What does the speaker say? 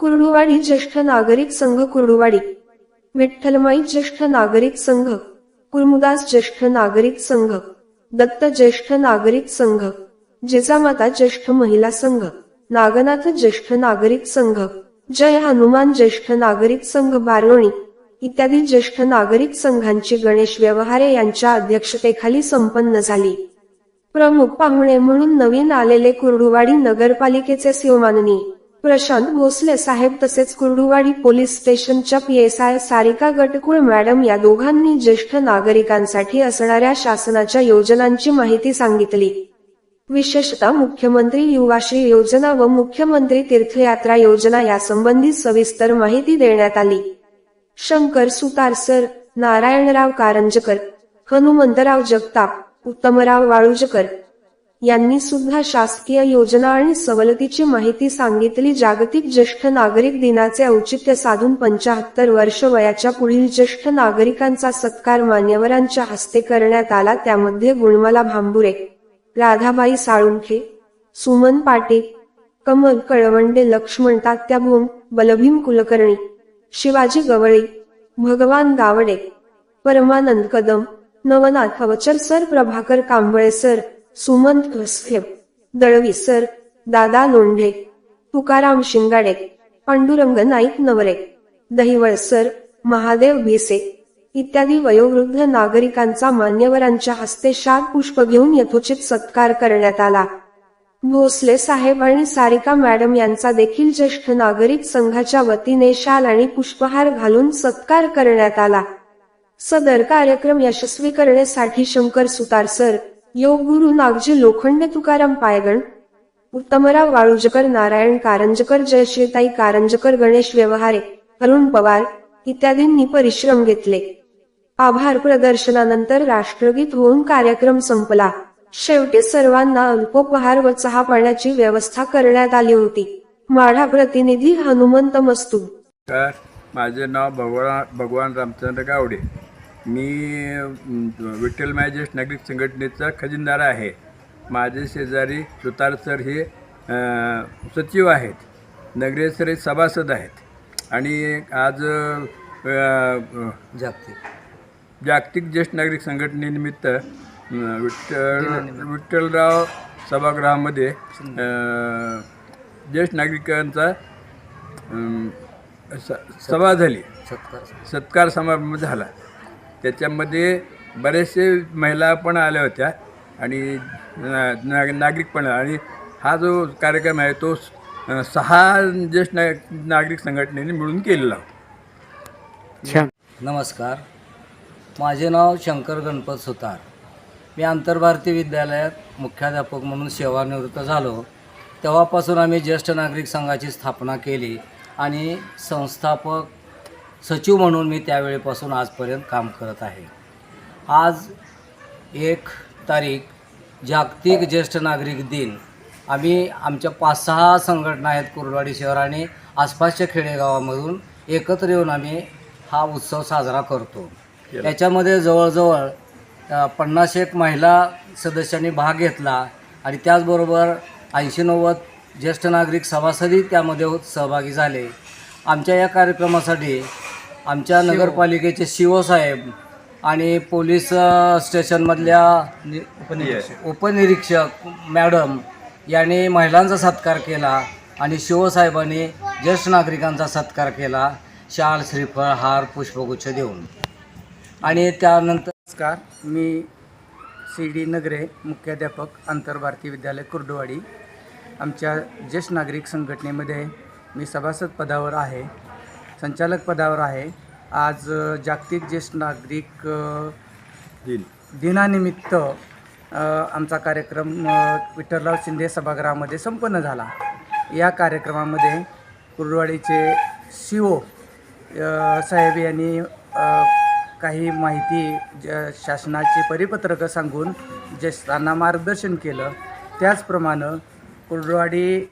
कुर्डुवाडी ज्येष्ठ नागरिक संघ कुर्डुवाडी विठ्ठलमाई ज्येष्ठ नागरिक संघ कुर्मुदास ज्येष्ठ नागरिक संघ दत्त ज्येष्ठ नागरिक संघ जिजामाता ज्येष्ठ महिला संघ नागनाथ ज्येष्ठ नागरिक संघ जय हनुमान ज्येष्ठ नागरिक संघ बारोणी इत्यादी ज्येष्ठ नागरिक संघांची गणेश व्यवहारे यांच्या अध्यक्षतेखाली संपन्न झाली. प्रमुख पाहुणे म्हणून नवीन आलेले कुर्डुवाडी नगरपालिकेचे शिवमाननी प्रशांत भोसले साहेब तसेच कुर्डुवाडी पोलीस स्टेशनच्या पीएसआय सारिका गटकुळ मॅडम या दोघांनी ज्येष्ठ नागरिकांसाठी असणाऱ्या शासनाच्या योजनांची माहिती सांगितली. विशेषतः मुख्यमंत्री युवाश्री योजना व मुख्यमंत्री तीर्थयात्रा योजना यासंबंधी सविस्तर माहिती देण्यात आली. शंकर सुतार सर नारायणराव कारंजकर हनुमंतराव जगताप उत्तमराव वाळुजकर यांनी सुद्धा शासकीय योजना आणि सवलतीची माहिती सांगितली. जागतिक ज्येष्ठ नागरिक दिनाचे औचित्य साधून पंचाहत्तर वर्ष वयाच्या पुढील ज्येष्ठ नागरिकांचा सत्कार मान्यवरांच्या हस्ते करण्यात आला. त्यामध्ये गुणमाला भांबुरे राधाबाई साळुंखे सुमन पाटील कमल कळवंडे लक्ष्मण तात्याभूम बलभीम कुलकर्णी शिवाजी गवळी भगवान गावडे परमानंद कदम नवनाथ अवचर सर प्रभाकर कांबळे सर सुमंत घसफेब दळवी सर दादा लोंढे तुकाराम शिंगाडे पांडुरंग नाईक नवरे दहिवळ सर महादेव भिसे इत्यादी वयोवृद्ध नागरिकांचा मान्यवरांच्या हस्ते शाद पुष्प घेऊन यथोचित सत्कार करण्यात आला. भोसले साहेब आणि सारिका मॅडम यांचा देखील ज्येष्ठ नागरिक संघाच्या वतीने शाल आणि पुष्पहार घालून सत्कार करण्यात आला. सदर कार्यक्रम यशस्वी करण्यासाठी शंकर सुतार सर योग गुरु नागजी लोखंडे तुकाराम पायगण उत्तमराव वाळुजकर नारायण कारंजकर जयश्रीताई कारंजकर गणेश व्यवहारे अरुण पवार इत्यादींनी परिश्रम घेतले. आभार प्रदर्शनानंतर राष्ट्रगीत होऊन कार्यक्रम संपला. शेवटी सर्वांना अल्पोपहार व चहा पाण्याची व्यवस्था करण्यात आली होती. माढा प्रतिनिधी हनुमंत मस्तू. माझे नाव भगवान भगवान रामचंद्र गावडे. मी विठ्ठल मॅजेस्ट नागरिक संघटनेचा खजिनदार आहे. माझे शेजारी सुतार सर हे सचिव आहेत. नगरे सर हे सभासद आहेत. आणि आज जागतिक. जागतिक ज्येष्ठ नागरिक संघटनेनिमित्त विठ्ठल विठ्ठलराव सभागृहामध्ये ज्येष्ठ नागरिकांचा सभा झाली. सत्कार. सत्कार समारंभ झाला. त्याच्यामध्ये बरेचसे महिला पण आल्या होत्या आणि ना- नागरिक पण आणि हा जो कार्यक्रम आहे तो सहा ज्येष्ठ ना नागरिक संघटनेने मिळून केलेला. होता नमस्कार. माझे नाव शंकर गणपत सुतार. मी आंतरभारती विद्यालयात मुख्याध्यापक म्हणून सेवानिवृत्त झालो. तेव्हापासून आम्ही ज्येष्ठ नागरिक संघाची स्थापना केली आणि संस्थापक सचिव म्हणून मी त्यावेळेपासून आजपर्यंत काम करत आहे. आज एक तारीख जागतिक ज्येष्ठ नागरिक दिन. आम्ही आमच्या पाच सहा संघटना आहेत कुर्डवाडी शहर आणि आसपासच्या खेडेगावामधून एकत्र येऊन आम्ही हा उत्सव साजरा करतो. याच्यामध्ये जवळजवळ पन्नास एक महिला सदस्यांनी भाग घेतला आणि त्याचबरोबर ऐंशी नव्वद ज्येष्ठ नागरिक सभासदही त्यामध्ये सहभागी झाले. आमच्या या कार्यक्रमासाठी आमच्या नगरपालिकेचे शिवसाहेब आणि पोलीस स्टेशनमधल्या नि- उपनिरीक्षक. मॅडम यांनी महिलांचा सत्कार केला आणि शिवसाहेबांनी ज्येष्ठ नागरिकांचा सत्कार केला. शाल श्रीफळ हार पुष्पगुच्छ देऊन. आणि त्यानंतर नमस्कार. मी सी डी नगरे मुख्याध्यापक आंतरभारती विद्यालय कुर्डुवाडी. आमच्या ज्येष्ठ नागरिक संघटनेमध्ये मी सभासद पदावर आहे. संचालक पदावर आहे. आज जागतिक ज्येष्ठ नागरिक दिन. दिनानिमित्त आमचा कार्यक्रम विठ्ठलराव शिंदे सभागृहामध्ये संपन्न झाला. या कार्यक्रमामध्ये कुर्डवाडीचे शिओ साहेब यांनी काही माहिती ज शासनाची परिपत्रकं सांगून ज्येष्ठांना मार्गदर्शन केलं. त्याचप्रमाणे कुर्डवाडी